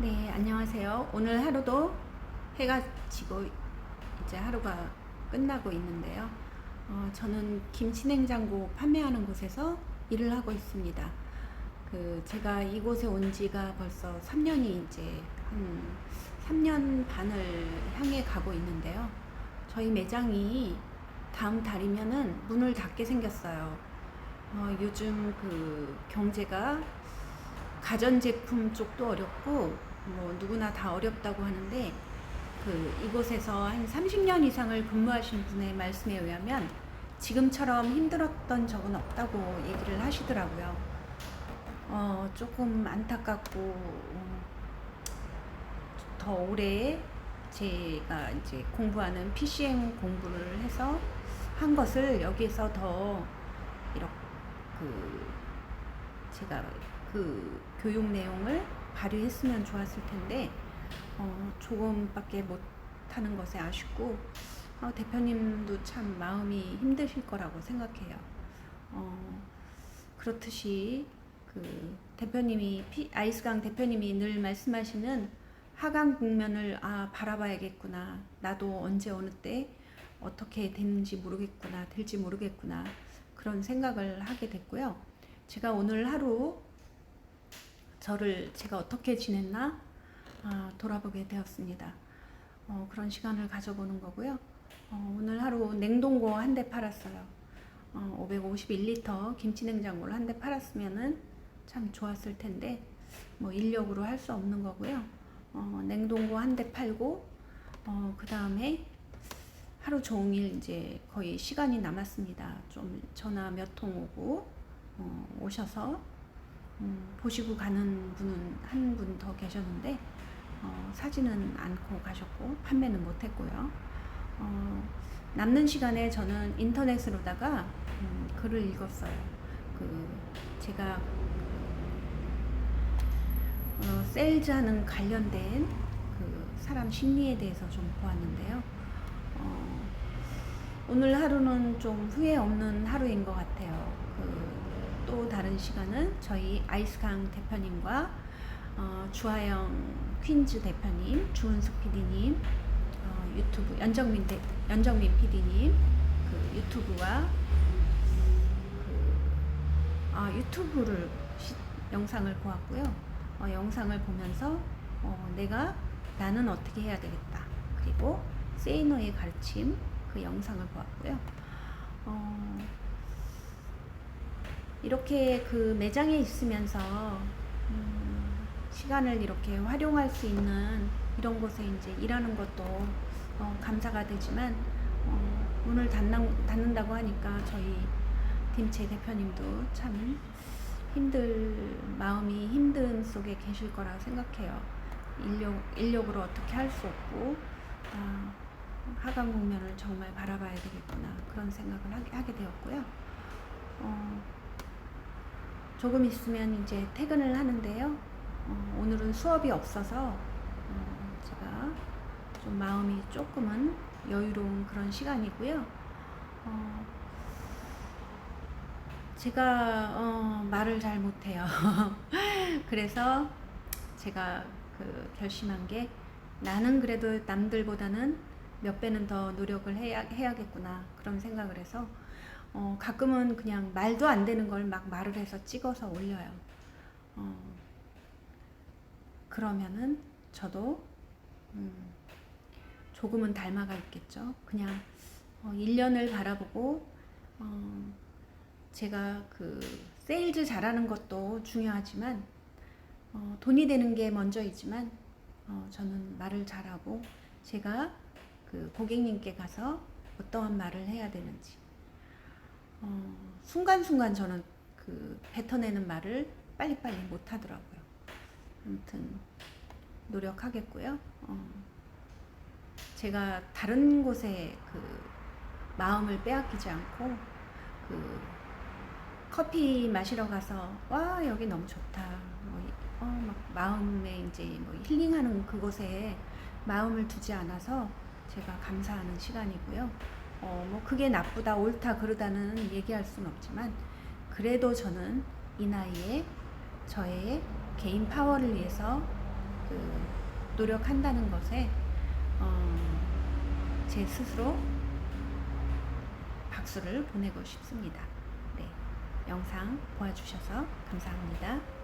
네, 안녕하세요. 오늘 하루도 해가 지고 이제 하루가 끝나고 있는데요. 어, 저는 김치냉장고 판매하는 곳에서 일을 하고 있습니다. 그 제가 이곳에 온 지가 벌써 3년이 이제 한 3년 반을 향해 가고 있는데요. 저희 매장이 다음 달이면은 문을 닫게 생겼어요. 어, 요즘 그 경제가 가전제품 쪽도 어렵고 뭐 누구나 다 어렵다고 하는데 그 이곳에서 한 30년 이상을 근무하신 분의 말씀에 의하면 지금처럼 힘들었던 적은 없다고 얘기를 하시더라고요. 어, 조금 안타깝고 어, 더 오래 제가 이제 공부하는 PCM 공부를 해서 한 것을 여기에서 더 이렇게 그 제가 그 교육 내용을 발휘했으면 좋았을 텐데 어, 조금밖에 못 하는 것에 아쉽고 어, 대표님도 참 마음이 힘드실 거라고 생각해요. 어, 그렇듯이 그 대표님이 피, 아이스강 대표님이 늘 말씀하시는 하강 국면을 아 바라봐야겠구나. 나도 언제 어느 때 어떻게 되는지 모르겠구나. 될지 모르겠구나. 그런 생각을 하게 됐고요. 제가 오늘 하루 저를 제가 어떻게 지냈나 아, 돌아보게 되었습니다. 어, 그런 시간을 가져보는 거고요. 어, 오늘 하루 냉동고 한 대 팔았어요. 어, 551리터 김치냉장고를 한 대 팔았으면은 참 좋았을 텐데 뭐 인력으로 할 수 없는 거고요. 어, 냉동고 한 대 팔고 어, 그 다음에 하루 종일 이제 거의 시간이 남았습니다. 좀 전화 몇 통 오고 어, 오셔서 음, 보시고 가는 분은 한 분 더 계셨는데 어, 사진은 않고 가셨고 판매는 못했고요. 어, 남는 시간에 저는 인터넷으로다가 음, 글을 읽었어요. 그 제가 어, 세일즈하는 관련된 그 사람 심리에 대해서 좀 보았는데요. 어, 오늘 하루는 좀 후회 없는 하루인 것 같아요. 그 또 다른 시간은 저희 아이스강 대표님과 어, 주하영 퀸즈 대표님, 주은숙 PD님, 어, 유튜브 연정민 대, 연정민 PD님 그 유튜브와 그, 아, 유튜브를 시, 영상을 보았고요. 어, 영상을 보면서 어, 내가 나는 어떻게 해야 되겠다. 그리고 세이노의 가르침 그 영상을 보았고요. 어, 이렇게 그 매장에 있으면서 음, 시간을 이렇게 활용할 수 있는 이런 곳에 이제 일하는 것도 어, 감사가 되지만 어, 문을 닫는, 닫는다고 하니까 저희 김채 대표님도 참 힘들 마음이 힘든 속에 계실 거라 생각해요. 인력 인력으로 어떻게 할 수 없고 아, 하강 국면을 정말 바라봐야 되겠구나 그런 생각을 하게, 하게 되었고요. 어, 조금 있으면 이제 퇴근을 하는데요. 어, 오늘은 수업이 없어서 어, 제가 좀 마음이 조금은 여유로운 그런 시간이고요. 어, 제가 어, 말을 잘 못해요. 그래서 제가 그 결심한 게 나는 그래도 남들보다는 몇 배는 더 노력을 해야, 해야겠구나 그런 생각을 해서 어, 가끔은 그냥 말도 안 되는 걸 막 말을 해서 찍어서 올려요. 어, 그러면은 저도 음, 조금은 닮아가 있겠죠. 그냥 어, 1년을 바라보고 어, 제가 그 세일즈 잘하는 것도 중요하지만 어, 돈이 되는 게 먼저이지만 어, 저는 말을 잘하고 제가 그 고객님께 가서 어떠한 말을 해야 되는지 어, 순간순간 저는 그 뱉어내는 말을 빨리빨리 못 하더라고요. 아무튼 노력하겠고요. 어, 제가 다른 곳에 그 마음을 빼앗기지 않고 그 커피 마시러 가서 와 여기 너무 좋다. 뭐, 어, 막 마음에 이제 뭐 힐링하는 그곳에 마음을 두지 않아서 제가 감사하는 시간이고요. 어, 뭐 그게 나쁘다 옳다 그러다는 얘기할 수는 없지만 그래도 저는 이 나이에 저의 개인 파워를 위해서 그 노력한다는 것에 어, 제 스스로 박수를 보내고 싶습니다. 네, 영상 보아주셔서 감사합니다.